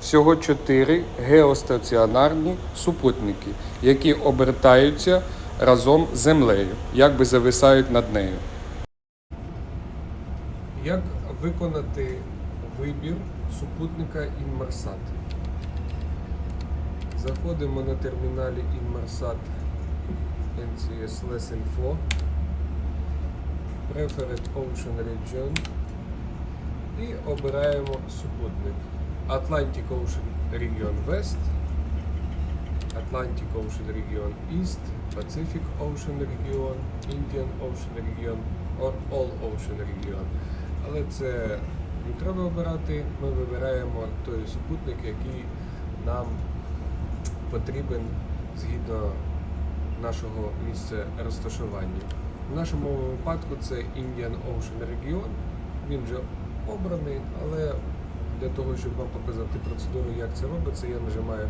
всього чотири геостаціонарні супутники, які обертаються разом з Землею, якби зависають над нею. Як виконати вибір супутника Inmarsat? Заходимо на терміналі Inmarsat NCS 4 Preferred Ocean Region і обираємо супутник Atlantic Ocean Region West, Atlantic Ocean Region East, Pacific Ocean Region, Indian Ocean Region or All Ocean Region. Але це не треба обирати. Ми вибираємо той супутник, який нам потрібен згідно нашого місця розташування. В нашому випадку це Indian Ocean Region. Він вже обраний, але для того, щоб вам показати процедуру, як це робиться, я нажимаю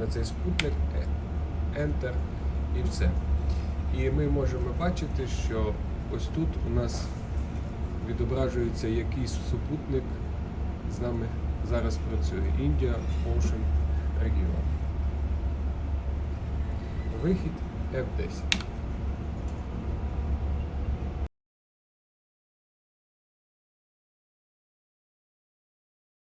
на цей спутник е, Enter і все. І ми можемо бачити, що ось тут у нас відображується якийсь супутник з нами зараз працює. India Ocean Region. Вихід F10.